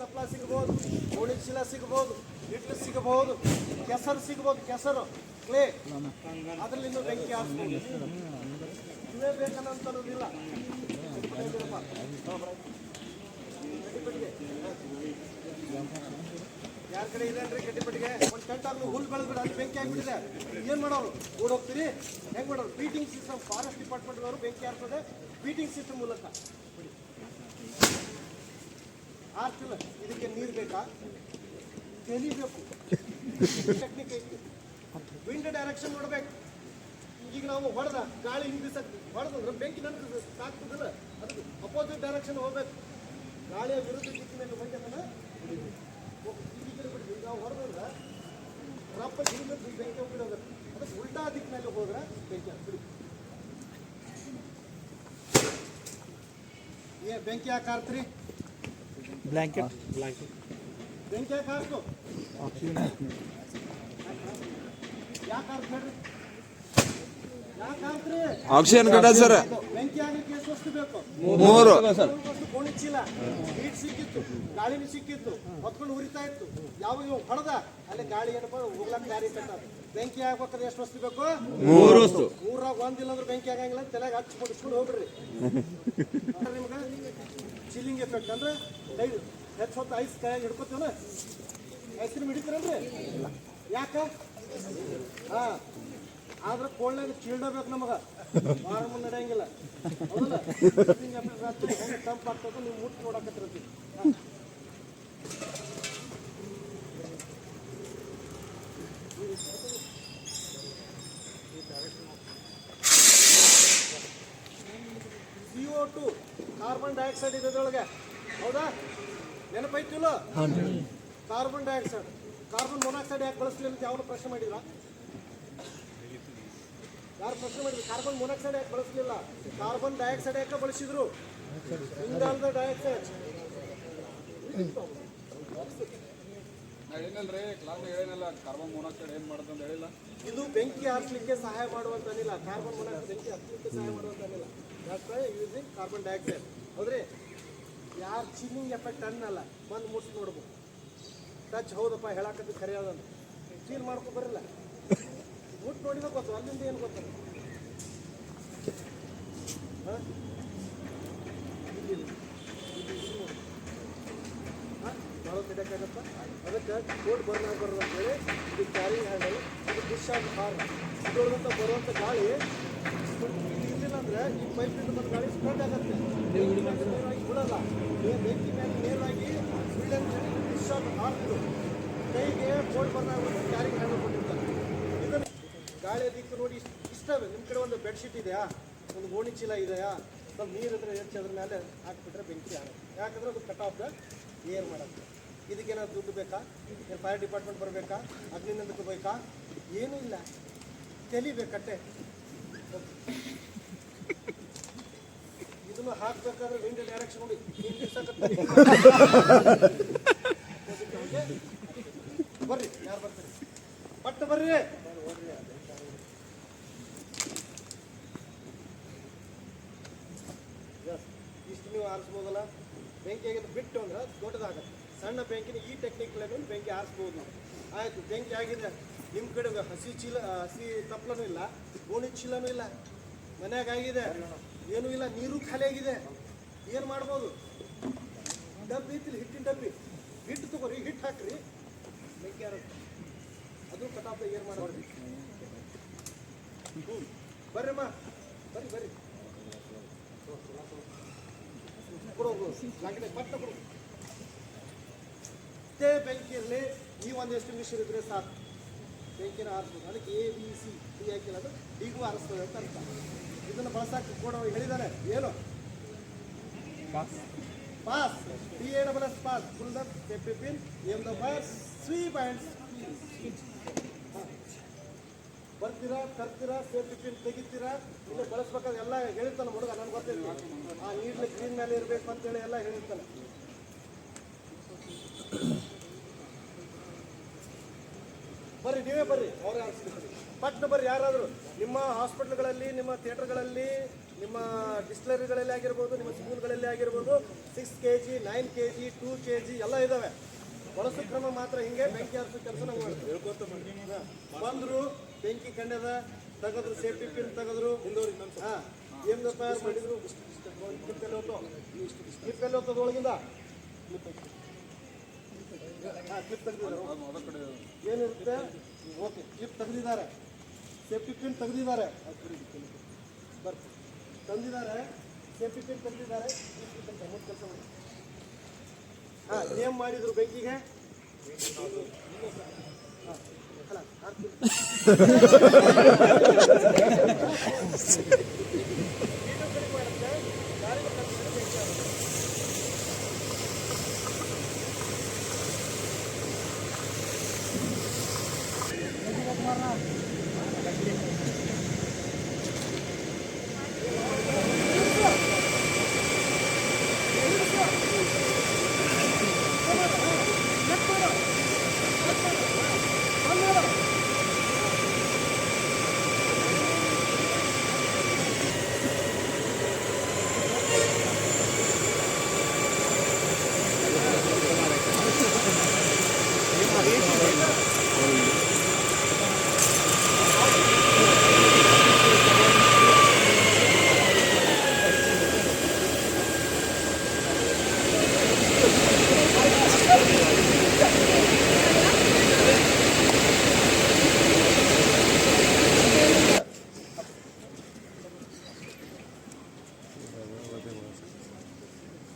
ತಪ್ಪಲ ಸಿಗ್ಬೋದು ಗೋಳಿ ಚೀಲ ಸಿಗಬಹುದು ಇಟ್ಲು ಸಿಗಬಹುದು, ಕೆಸರು ಸಿಗಬಹುದು, ಕೆಸರು, ಕ್ಲೇ. ಅದ್ರಲ್ಲಿ ಇನ್ನೂ ಬೆಂಕಿ ಹಾಕ್ಬೋದು. ಇವೇ ಬೇಕನ್ನೋದಿಲ್ಲ ಯಾರ ಕಡೆ ಇದೆ ಅಂದ್ರೆ ಕಡ್ಡಿಪಟ್ಟಿಗೆ ಒಂದು ಹುಲ್ಲು ಹುಲ್ ಬೆಳೆದ್ಬಿಡ, ಅಲ್ಲಿ ಬೆಂಕಿ ಆಗ್ಬಿಟ್ಟಿದೆ ಏನ್ ಮಾಡೋರು? ಓಡೋಗ್ತೀರಿ? ಹೆಂಗ್ ಮಾಡೋರು? ಬೀಟಿಂಗ್ ಸಿಸ್ಟಮ್ ಫಾರೆಸ್ಟ್ ಡಿಪಾರ್ಟ್ಮೆಂಟ್ ಅವರು ಬೆಂಕಿ ಹಾಕ್ತದೆ ಬೀಟಿಂಗ್ ಸಿಸ್ಟಮ್ ಮೂಲಕ. ಆಗ್ತಿಲ್ಲ ಇದಕ್ಕೆ ನೀರು ಬೇಕಾ? ತೆಲಿಬೇಕು. ಟೆಕ್ನಿಕ್ ಐತಿ. ವಿಂಡ್ ಡೈರೆಕ್ಷನ್ ನೋಡ್ಬೇಕು. ಈಗ ನಾವು ಹೊಡೆದ, ಗಾಳಿ ಹಿಂಗ್ ಬೀಸಕ್ ಹೊಡೆದ್ರೆ ಬೆಂಕಿ ನನಗೆ ತಾಕ್ತದಲ್ಲ ಅದಕ್ಕೆ ಅಪೋಸಿಟ್ ಡೈರೆಕ್ಷನ್ ಹೋಗ್ಬೇಕು. ಗಾಳಿಯ ವಿರುದ್ಧ ದಿಕ್ಕಿನಲ್ಲಿ ಹೋಗಿ ಅದನ್ನ ಬಿಡ್ತೀವಿ ನಾವು ಹೊಡೆದ್ರೆ ರಪ್ಪ ಹಿಂದೆ ಬೆಂಕಿ ಹೋಗ್ಬಿಡೋಗುತ್ತೆ ಅದಕ್ಕೆ ಉಲ್ಟಾ ದಿಕ್ಕಿನಲ್ಲಿ ಹೋದ್ರೆ ಬೆಂಕಿ ಹಾಕ್ಬಿಡಿ ಏ, ಬೆಂಕಿ ಯಾಕೆ ಹಾರ್ತ್ರಿ ಬ್ಲ್ಯಾಂಕೆಟ್ ಆಕ್ಸಿಜನ್ ಕಟ್ಟ ಸರ್ ಬೆಂಕಿ ಆಗ್ಲಿಕ್ಕೆ ಎಷ್ಟು ವಸ್ತು ಬೇಕು ಮೂರು. ಚೀಲ ಹೀಟ್ ಸಿಕ್ಕಿತ್ತು ಗಾಳಿನೂ ಸಿಕ್ಕಿತ್ತು ಹೊತ್ಕೊಂಡು ಉರಿತಾ ಇತ್ತು ಯಾವ ಇವ್ ಹೊಡೆದ ಅಲ್ಲಿ ಗಾಳಿ ಏನಪ್ಪ ಹೋಗ್ಲಕ್ಕ ದಾರಿ ಕಟ್ಟದ ಬೆಂಕಿ ಆಗ್ಬೇಕಾದ್ರೆ ಎಷ್ಟು ವಸ್ತು ಬೇಕು ಮೂರು. ವಸ್ತು ಮೂರಾಗ ಒಂದಿಲ್ಲ ಅಂದ್ರೆ ಬೆಂಕಿ ಆಗಂಗಿಲ್ಲ ತಲೆಗೆ ಹಚ್ಚಿ ಮುಡಿಸ್ಕೊಂಡು ಹೋಗ್ರಿ ನಿಮ್ಗೆ ಚಿಲ್ಲಿಂಗ್ ಎಫೆಕ್ಟ್ ಅಂದ್ರೆ ಹೆಚ್ಚು ಹೊತ್ತು ಐಸ್ ಕೈಯಾಗ ಹಿಡ್ಕೊತೇನ. ಐಸ್ ಕ್ರೀಮ್ ಹಿಡಿತೀರಲ್ರಿ ಯಾಕ? ಹಾ. ಆದ್ರೆ ಕೋಳ್ನಾಗ ಚೀಲ್ಡಬೇಕು ನಮಗ. ವಾರ ಮುಂದೆ ನಡೆಯಂಗಿಲ್ಲ. ಹೌದಲ್ಲ? ಚಿಲ್ಲಿಂಗ್ ಎಫೆಕ್ಟ್ ರಾತ್ರಿ ಹೆಂಗೆ ತಂಪು ಆಗ್ತದೆ ನೀವು ಮುಟ್ಟು ಕಾರ್ಬನ್ ಡೈಆಕ್ಸೈಡ್ ಇದೆ ಇದ್ರೊಳಗೆ. ಹೌದಾ? ನೆನಪೈತಿಲ್ಲ? Carbon dioxide. ಕಾರ್ಬನ್ ಮೊನಾಕ್ಸೈಡ್ ಯಾಕೆ ಬಳಸ್ತೀವಿ ಅಂತ ಯಾವ್ದು ಪ್ರಶ್ನೆ ಮಾಡಿದ್ರ? ಯಾರು ಪ್ರಶ್ನೆ ಮಾಡಿದ್ರು? ಕಾರ್ಬನ್ ಮೊನಾಕ್ಸೈಡ್ ಯಾಕೆ ಬಳಸ್ಲಿಲ್ಲ? ಕಾರ್ಬನ್ ಡೈಆಕ್ಸೈಡ್ ಯಾಕೆ ಬಳಸಿದ್ರು? ಇಂಗಾಲದ ಡೈಆಕ್ಸೈಡ್. ಹೇಳಿನಲ್ರಿ ಕ್ಲಾಸ್ ಹೇಳಿನಲ್ಲ ಕಾರ್ಬನ್ ಮೊನಾಕ್ಸೈಡ್ ಏನು ಮಾಡುತ್ತೆ ಅಂತ ಹೇಳಿಲ್ಲ. ಇದು ಬೆಂಕಿ ಹಚ್ಚಲಿಕ್ಕೆ ಸಹಾಯ ಮಾಡುವಂತ ಅನಿಲ್ಲ ಕಾರ್ಬನ್ ಮೊನಾಕ್ಸೈಡ್ ಬೆಂಕಿ ಹಚ್ಚಲಿಕ್ಕೆ ಸಹಾಯ ಮಾಡುವಂತ ದಟ್ಸ್ ಯಾಕೆ ಯೂಸಿಂಗ್ ಕಾರ್ಬನ್ ಡೈಆಕ್ಸೈಡ್ ಹೌದ್ರಿ? ಯಾರು ಚಿನ್ನಿಂಗ್ ಎಫೆಕ್ಟ್ ಅನ್ನಲ್ಲ, ಬಂದು ಮುಟ್ಟಿ ನೋಡ್ಬೇಕು ಟಚ್ ಹೌದಪ್ಪ ಹೇಳಾಕದ್ದು ಖರೆ ಅದಂತ ಫೀಲ್ ಮಾಡ್ಕೊ ಬರಲ್ಲ. ಮುಟ್ಟು ನೋಡಿದ ಗೊತ್ತು, ಅಲ್ಲಿಂದ ಏನು ಗೊತ್ತಲ್ಲ ಹಾಂ? ಭಾಳ ಕಡಿಯಕ್ಕಾಗತ್ತ ಅದಕ್ಕೆ ಕೋಟ್ ಬರ್ನ್ ಆಗಬಾರ್ದು ಅಂತೇಳಿ ಇದು ಕ್ಯಾರಿಂಗ್ ಹ್ಯಾಂಡಲ್ ಇದು ಬುಷ್ ಆಗಿ ಹಾರ್ ಇದೊಳಗಂತ ಬರುವಂಥ ಗಾಳಿ ಇದಿಲ್ಲ ಅಂದರೆ ಈ ಪೈಪಿಂದ ಬಂದ ಗಾಳಿ ಸ್ಪ್ರೆಡ್ ಆಗುತ್ತೆ. ಬಿಡಲ್ಲ. ಬೆಂಕಿ ಮೇಲೆ ನೇರವಾಗಿ ಬಿಲ್ಡ್ ಬುಷ್ ಆಗಿ ಹಾರ್ದು ಕೈಗೆ ಕೋಟ್ ಬರ್ನ್ ಆಗ್ಬಿಟ್ಟು ಕ್ಯಾರಿಂಗ್ ಹ್ಯಾಂಡಲ್ ಕೊಟ್ಟಿರ್ತಾರೆ. ಇದನ್ನು ಗಾಳಿ ದಿಕ್ಕು ನೋಡಿ ಇಷ್ಟ ನಿಮ್ಮ ಕಡೆ ಒಂದು ಬೆಡ್ಶೀಟ್ ಇದೆಯಾ? ಒಂದು ಗೋಣಿ ಚೀಲ ಇದೆಯಾ? ಸ್ವಲ್ಪ ನೀರು ಇದ್ರೆ ಹೆಚ್ಚು ಅದ್ರ ಮೇಲೆ ಹಾಕ್ಬಿಟ್ರೆ ಬೆಂಕಿ ಆಗುತ್ತೆ. ಯಾಕಂದ್ರೆ ಅದು ಕಟ್ ಆಫ್ ದ ಏರ್ ಮಾಡುತ್ತೆ. ಇದಕ್ಕೇನಾದ್ರು ದುಡ್ಡು ಬೇಕಾ? ಏನು ಫೈರ್ ಡಿಪಾರ್ಟ್ಮೆಂಟ್ ಬರಬೇಕಾ? ಅಗ್ನಿನಂದಕ್ಕೆ ಬೇಕಾ? ಏನೂ ಇಲ್ಲ. ತೆಲಿಬೇಕಟ್ಟೆ ಇದನ್ನು ಹಾಕ್ಬೇಕಾದ್ರೆ ವಿಂಡ್ ಡೈರೆಕ್ಷನ್ ನೋಡಿ. ಬರ್ರಿ ಯಾರು ಬರ್ತೀರಿ? ಪಟ್ಟು ಬರ್ರಿ. ಇಷ್ಟು ನೀವು ಆರಿಸ್ಬೋದಲ್ಲ? ಬೆಂಕಿ ಆಗಿದ್ದು ಬಿಟ್ಟು ಅಂದ್ರೆ ದೊಡ್ಡದಾಗತ್ತೆ. ಸಣ್ಣ ಬೆಂಕಿನ ಈ ಟೆಕ್ನಿಕ್ ಲೆವೆಲ್ ಬೆಂಕಿ ಹಾರಿಸ್ಬೋದು ಆಯಿತು ಬೆಂಕಿ ಆಗಿದೆ. ನಿಮ್ಮ ಕಡೆ ಹಸಿ ಚೀಲ, ಹಸಿ ತಪ್ಪಲನೂ ಇಲ್ಲ, ಗೋಣಿ ಚೀಲನೂ ಇಲ್ಲ. ಮನೆಯಾಗ ಆಗಿದೆ. ಏನೂ ಇಲ್ಲ, ನೀರು ಖಾಲಿ ಆಗಿದೆ. ಏನು ಮಾಡ್ಬೋದು? ಡಬ್ಬಿ ಐತಿಲ್ಲ, ಹಿಟ್ಟಿನ ಡಬ್ಬಿ. ಹಿಟ್ಟು ತಗೋರಿ, ಹಿಟ್ಟು ಹಾಕ್ರಿ. ಬೆಂಕಿ ಆರುತ್ತೆ. ಅದು ಕಟಾಫ್ ಏನು ಮಾಡೋದು? ಹ್ಞೂ ಬರ್ರಿಮ್ಮ ಬರ್ರಿ ಬರ್ರಿ. ಕೊಡೋದು ಪಟ್ಟ ಕೊಡು. ಇಷ್ಟೇ ಬೆಂಕಿಯಲ್ಲಿ ನೀವು ಒಂದು ಎಸ್ಟಿಮೇಷನ್ ಇದ್ರೆ ಸಾಕು. ಬೆಂಕಿನ ಆರಿಸ್ಬೋದು ಅದಕ್ಕೆ ಎ ಬಿ ಸಿ ಡಿ ಹಾಕಿಲ್ಲ ಅದು ಡಿಗೂ ಆರಿಸ್ತದೆ ಅಂತ ಅರ್ಥ. ಇದನ್ನು ಬಳಸಕ್ಕೆ ಕೂಡ ಹೇಳಿದ್ದಾರೆ ಏನು? Pass D A double S pass pull pin aim the bus sweep and ಬರ್ತೀರಾ ಕರ್ತೀರಾ ಸೇಫ್ಟಿ ಪಿನ್ ತೆಗಿತೀರಾ? ಇಲ್ಲಿ ಬಳಸ್ಬೇಕಾದ್ರೆ ಎಲ್ಲ ಹೇಳಿರ್ತಾನೆ ಹುಡುಗ ನಾನು ಗೊತ್ತಿಲ್ಲ. ಆ ನೀಡ್ಲಿ ಕ್ಲೀನ್ ಮೇಲೆ ಇರಬೇಕು ಅಂತೇಳಿ ಎಲ್ಲ ಹೇಳಿರ್ತಾನೆ ಬರ್ರಿ, ನೀವೇ ಬರ್ರಿ, ಅವ್ರ ಪಟ್ನ ಬರ್ರಿ, ಯಾರಾದರೂ. ನಿಮ್ಮ ಹಾಸ್ಪಿಟ್ಲ್ಗಳಲ್ಲಿ, ನಿಮ್ಮ ಥಿಯೇಟರ್ಗಳಲ್ಲಿ, ನಿಮ್ಮ ಡಿಸ್ಟಿಲರಿಗಳಲ್ಲಿ ಆಗಿರ್ಬೋದು, ನಿಮ್ಮ ಸ್ಕೂಲ್ಗಳಲ್ಲಿ ಆಗಿರ್ಬೋದು six K G nine K G two K G ಎಲ್ಲ ಇದಾವೆ. ಬಳಸು ಕ್ರಮ ಮಾತ್ರ ಹಿಂಗೆ ಬೆಂಕಿ ಹರಿಸೋ ಕೆಲಸ ನಾವು. ಬಂದ್ರು, ಬೆಂಕಿ ಕಂಡದ, ತೆಗೆದ್ರು, ಸೇಫ್ಟಿ ಪಿನ್ ತೆಗೆದ್ರು. ಹಾಂ. ಏನು ತಯಾರು ಮಾಡಿದ್ರು? ಎಲ್ಲಿ ಹೋಗ್ತದ ಒಳಗಿಂದ. ಹಾ ಕ್ಲಿಪ್ ತೆಗೆದಿದ್ದಾರೆ ಅದ ಕಡೆ ಏನಿರುತ್ತೆ ಓಕೆ ಕ್ಲಿಪ್ ತೆಗೆದಿದ್ದಾರೆ ಸೇಫ್ಟಿ ಪಿನ್ ತೆಗೆದಿದ್ದಾರೆ ಬರ್ ತಂದಿದ್ದಾರೆ ಸೇಫ್ಟಿ ಪಿನ್ ತೆಗೆದಿದ್ದಾರೆ ಕೆಲಸ ಮಾಡಿ ಹಾಂ ನೇಮ್ ಮಾಡಿದ್ರು ಬೆಂಕಿಗೆ ಹಾ,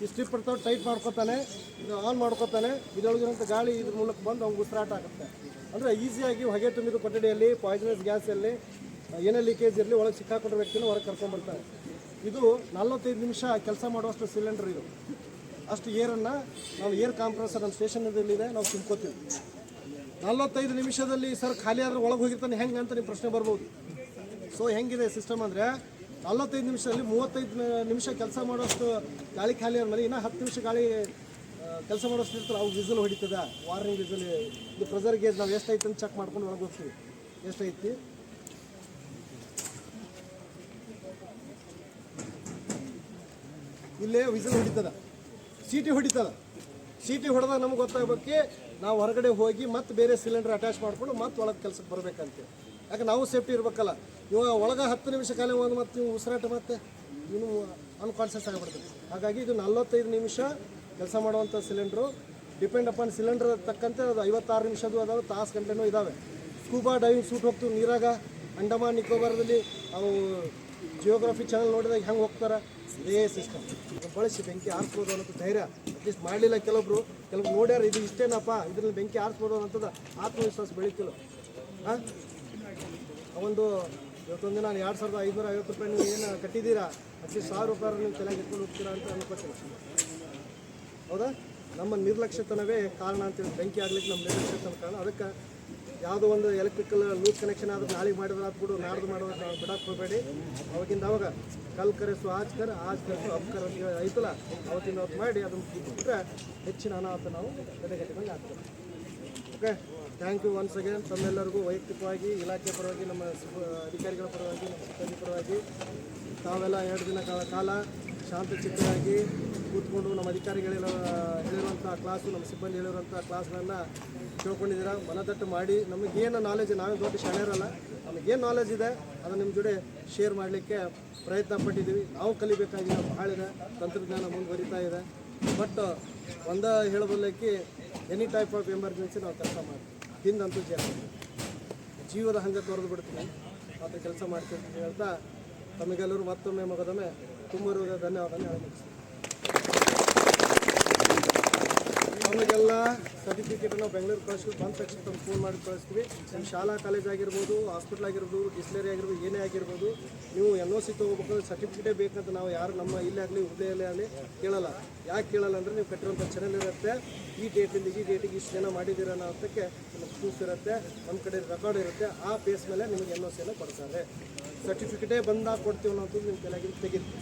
ಈ ಸ್ಟ್ರಿಪ್ ಇರ್ತಾವೆ ಟೈಟ್ ಮಾಡ್ಕೊತಾನೆ, ಇದು ಆನ್ ಮಾಡ್ಕೊತಾನೆ, ಇದರೊಳಗಿರೋಂಥ ಗಾಳಿ ಇದ್ರ ಮೂಲಕ ಬಂದು ಅವ್ನಿಗೆ ಉಸಿರಾಟ ಆಗುತ್ತೆ. ಅಂದರೆ ಈಸಿಯಾಗಿ ಹೊಗೆ ತುಂಬಿದ ಕೊಠಡಿಯಲ್ಲಿ ಪಾಯ್ಸನಸ್ ಗ್ಯಾಸಲ್ಲಿ ಏನೇ ಲೀಕೇಜ್ ಇರಲಿ, ಒಳಗೆ ಸಿಕ್ಕಾಕೊಂಡಿರೋ ವ್ಯಕ್ತಿನ ಹೊರಗೆ ಕರ್ಕೊಂಡ್ಬರ್ತಾರೆ ಇದು ನಲ್ವತ್ತೈದು ನಿಮಿಷ ಕೆಲಸ ಮಾಡುವಷ್ಟು ಸಿಲಿಂಡರ್ ಇದು. ಅಷ್ಟು ಏರನ್ನು ನಾವು ಏರ್ ಕಾಂಪ್ರೆಸರ್ ನಮ್ಮ ಸ್ಟೇಷನಲ್ಲಿದೆ ನಾವು ತುಂಬ್ಕೋತೀವಿ. ನಲ್ವತ್ತೈದು ನಿಮಿಷದಲ್ಲಿ ಸರ್ ಖಾಲಿ ಆದ್ರೆ ಒಳಗೆ ಹೋಗಿರ್ತಾನೆ ಹೆಂಗೆ ಅಂತ ನಿಮ್ಮ ಪ್ರಶ್ನೆ ಬರ್ಬೋದು. ಸೊ ಹೆಂಗಿದೆ ಸಿಸ್ಟಮ್ ಅಂದರೆ ನಲ್ವತ್ತೈದು ನಿಮಿಷದಲ್ಲಿ ಮೂವತ್ತೈದು ನಿಮಿಷ ಕೆಲಸ ಮಾಡೋಷ್ಟು ಗಾಳಿ ಖಾಲಿ ಆದ್ಮೇಲೆ ಇನ್ನೂ ಹತ್ತು ನಿಮಿಷ ಗಾಳಿ ಕೆಲಸ ಮಾಡೋಷ್ಟು ಇರ್ತಾರೆ ಅವು ವಿಸಲ್ ಹೊಡಿತದ. ವಾರ್ನಿಂಗ್ ವಿಸಲ್, ಇದು ಪ್ರೆಸರ್ ಗೇಜ್ ನಾವು ಎಷ್ಟೈತೆ ಅಂತ ಚೆಕ್ ಮಾಡ್ಕೊಂಡು ಒಳಗೆ ಹೋಗ್ತೀವಿ. ಎಷ್ಟೈತಿ ಇಲ್ಲೇ ವಿಸಲ್ ಹೊಡಿತದ. ಸೀಟಿ ಹೊಡಿತದ. ಸೀಟಿ ಹೊಡೆದಾಗ ನಮ್ಗೆ ಗೊತ್ತಾಗಬೇಕು, ನಾವು ಹೊರಗಡೆ ಹೋಗಿ ಮತ್ತೆ ಬೇರೆ ಸಿಲಿಂಡರ್ ಅಟ್ಯಾಚ್ ಮಾಡ್ಕೊಂಡು ಮತ್ತೆ ಒಳಗೆ ಕೆಲಸಕ್ಕೆ ಬರ್ಬೇಕಂತೆ. ಯಾಕೆ ನಾವು ಸೇಫ್ಟಿ ಇರಬೇಕಲ್ಲ? ಇವಾಗ ಒಳಗೆ ಹತ್ತು ನಿಮಿಷ ಕಾಲ ಒಂದು ಮತ್ತೆ ನೀವು ಉಸಿರಾಟ ಮತ್ತೆ ಇನ್ನು ಅನ್ಕಾನ್ಷಿಯಸ್ ಆಗಿಬಿಡ್ತದೆ ಹಾಗಾಗಿ ಇದು ನಲ್ವತ್ತೈದು ನಿಮಿಷ ಕೆಲಸ ಮಾಡುವಂಥ ಸಿಲಿಂಡ್ರು ಡಿಪೆಂಡ್ ಅಪಾನ್ ಸಿಲಿಂಡರ್ ತಕ್ಕಂತೆ ಅದು ಐವತ್ತಾರು ನಿಮಿಷದ್ದು ಅದಾವೆ, ತಾಸು ಗಂಟೆನೂ ಇದ್ದಾವೆ ಸ್ಕೂಬಾ ಡೈವಿಂಗ್ ಸೂಟ್ ಹೋಗ್ತೀವಿ, ನೀರಾಗ. ಅಂಡಮಾನ್, ನಿಕೋಬಾರದಲ್ಲಿ ಅವು ಜಿಯೋಗ್ರಫಿ ಚಾನಲ್ ನೋಡಿದಾಗ ಹೆಂಗೆ ಹೋಗ್ತಾರೆ? ಇದೇ ಸಿಸ್ಟಮ್ ಬಳಸಿ ಬೆಂಕಿ ಆರಿಸ್ಬೋದು ಅನ್ನೋದು ಧೈರ್ಯ. ಅಟ್ಲೀಸ್ಟ್ ಮಾಡಲಿಲ್ಲ ಕೆಲವೊಬ್ರು ಕೆಲವ್ರು ನೋಡ್ಯಾರ, ಇದು ಇಷ್ಟೇನಪ್ಪ, ಇದ್ರಲ್ಲಿ ಬೆಂಕಿ ಆರಿಸ್ಬೋದು ಅನ್ನೋದು ಆತ್ಮವಿಶ್ವಾಸ ಬೆಳೀತಿಲ್ಲ. ಹಾಂ? ಒಂದು ಇವತ್ತೊಂದು ದಿನ ನಾನು ಎರಡು ಸಾವಿರದ ಐದುನೂರ ಐವತ್ತು ರೂಪಾಯಿ ನೀವು ಏನು ಕಟ್ಟಿದ್ದೀರಾ? ಅಟ್ಲೀಸ್ಟ್ ಸಾವಿರ ರೂಪಾಯಿ ನೀವು ತಲೆಗೆ ಇಟ್ಕೊಂಡು ಹೋಗ್ತೀರಾ ಅಂತ ಅನ್ಕೋತೀನಿ. ಹೌದಾ? ನಮ್ಮ ನಿರ್ಲಕ್ಷ್ಯತನವೇ ಕಾರಣ ಅಂತೇಳಿ ಬೆಂಕಿ ಆಗಲಿಕ್ಕೆ ನಮ್ಮ ನಿರ್ಲಕ್ಷ್ಯತನ ಕಾರಣ. ಅದಕ್ಕೆ ಯಾವುದೋ ಒಂದು ಎಲೆಕ್ಟ್ರಿಕಲ್ ಲೂಸ್ ಕನೆಕ್ಷನ್ ಆದ್ರೆ ನಾಳೆಗೆ ಮಾಡಿದ್ರೆ ಆತ್ ಬಿಡು ನಾಡ್ದು ಮಾಡೋದು ನಾವು ಬಿಡಕ್ಕೆ ಹೋಗಬೇಡಿ. ಅವಾಗಿಂದ ಅವಾಗ ಕಲ್ ಕರೆಸು ಆಜ್ ಕರ್ ಆಜ್ ಕರೆಸು ಅಬ್ ಅಂತ ಹೇಳಿ ಐತಲ್ಲ ಅವತ್ತಿಂದ ಅವತ್ತು ಮಾಡಿ ಅದನ್ನು ಬಿಟ್ಟರೆ ಹೆಚ್ಚಿನ ಅನಾಹುತ ನಾವು ತಡೆಗಟ್ಟಿದಂಗೆ ಆಗ್ತದೆ. Okay thank you once again ತಮ್ಮೆಲ್ಲರಿಗೂ ವೈಯಕ್ತಿಕವಾಗಿ, ಇಲಾಖೆ ಪರವಾಗಿ, ನಮ್ಮ ಅಧಿಕಾರಿಗಳ ಪರವಾಗಿ, ನಮ್ಮ ಸಿಬ್ಬಂದಿ ಪರವಾಗಿ. ತಾವೆಲ್ಲ ಎರಡು ದಿನ ಕಾಲ ಶಾಂತ ಚಿತ್ತರಾಗಿ ಕೂತ್ಕೊಂಡು ನಮ್ಮ ಅಧಿಕಾರಿಗಳೆಲ್ಲ ಹೇಳಿರುವಂಥ ಕ್ಲಾಸು ನಮ್ಮ ಸಿಬ್ಬಂದಿ ಹೇಳಿರುವಂಥ ಕ್ಲಾಸ್ಗಳನ್ನು ತಿಳ್ಕೊಂಡಿದ್ದೀರಾ? ಮನದಟ್ಟು ಮಾಡಿ. ನಮಗೇನು ನಾಲೆಜ್ ನಾವೇ ದೊಡ್ಡ ಶಾಣ್ಯರಲ್ಲ. ನಮಗೇನು ನಾಲೆಜ್ ಇದೆ, ಅದನ್ನು ನಿಮ್ಮ ಜೊತೆ ಶೇರ್ ಮಾಡಲಿಕ್ಕೆ ಪ್ರಯತ್ನ ಪಟ್ಟಿದ್ದೀವಿ ನಾವು ಕಲಿಬೇಕಾಗಿದೆ ಬಹಳ ಇದೆ, ತಂತ್ರಜ್ಞಾನ ಮುಂದುವರಿತಾ ಇದೆ. ಬಟ್ ಒಂದ ಹೇಳಬಲ್ಲಕ್ಕೆ ಎನಿ ಟೈಪ್ ಆಫ್ ಎಮರ್ಜೆನ್ಸಿ ನಾವು ಕೆಲಸ ಮಾಡ್ತೀವಿ ಹಿಂದಂತೂ ಜೀವ ಜೀವದ ಹಂಗೆ ತೊರೆದು ಬಿಡ್ತೀನಿ. ಅದು ಕೆಲಸ ಮಾಡ್ತೀವಿ ಅಂತ ಹೇಳ್ತಾ, ತಮಗೆಲ್ಲರೂ ಮತ್ತೊಮ್ಮೆ ಮಗದೊಮ್ಮೆ ತುಂಬ ಧನ್ಯವಾದ ಹೇಳಿ ನಮಗೆಲ್ಲ ಸರ್ಟಿಫಿಕೇಟ್ ನಾವು ಬೆಂಗಳೂರು ಕಳಿಸ್ತೀವಿ ಬಂದ ತಕ್ಷಣ ತಮ್ಮ ಫೋನ್ ಮಾಡಿ ಕಳಿಸ್ತೀವಿ. ನಿಮ್ಮ ಶಾಲಾ ಕಾಲೇಜ್ ಆಗಿರ್ಬೋದು ಹಾಸ್ಪಿಟ್ಲ್ ಆಗಿರ್ಬೋದು ಡಿಸ್ಲರಿ ಆಗಿರ್ಬೋದು, ಏನೇ ಆಗಿರ್ಬೋದು, ನೀವು ಎನ್ ಒ ಸಿ ತೊಗೋಬೇಕು ಸರ್ಟಿಫಿಕೇಟೇ ಬೇಕಂತ ನಾವು ಯಾರು ನಮ್ಮ ಇಲ್ಲೇ ಆಗಲಿ ಹುದ್ದೆಯಲ್ಲೇ ಆಗಲಿ ಕೇಳಲ್ಲ. ಯಾಕೆ ಕೇಳಲ್ಲ ಅಂದರೆ ನೀವು ಕಟ್ಟಿರುವಂಥ ಚಾನಲ್ ಇರುತ್ತೆ. ಈ ಡೇಟಿಂದ ಈ ಡೇಟಿಗೆ ಇಷ್ಟು ಜನ ಮಾಡಿದ್ದೀರ ಅನ್ನೋ ಅರ್ಥಕ್ಕೆ ನಿಮಗೆ ಪ್ರೂಫ್ ಇರುತ್ತೆ. ನಮ್ಮ ಕಡೆ ರೆಕಾರ್ಡ್ ಇರುತ್ತೆ. ಆ ಬೇಸ್ ಮೇಲೆ ನಿಮಗೆ ಎನ್ ಒ ಸಿಯನ್ನು ಕೊಡ್ತಾರೆ. ಸರ್ಟಿಫಿಕೇಟೇ ಬಂದಾಗ ಕೊಡ್ತೀವಿ ಅನ್ನೋದು ನಿಮ್ಮ ಕೆಳಗಿನ ತೆಗಿತೀವಿ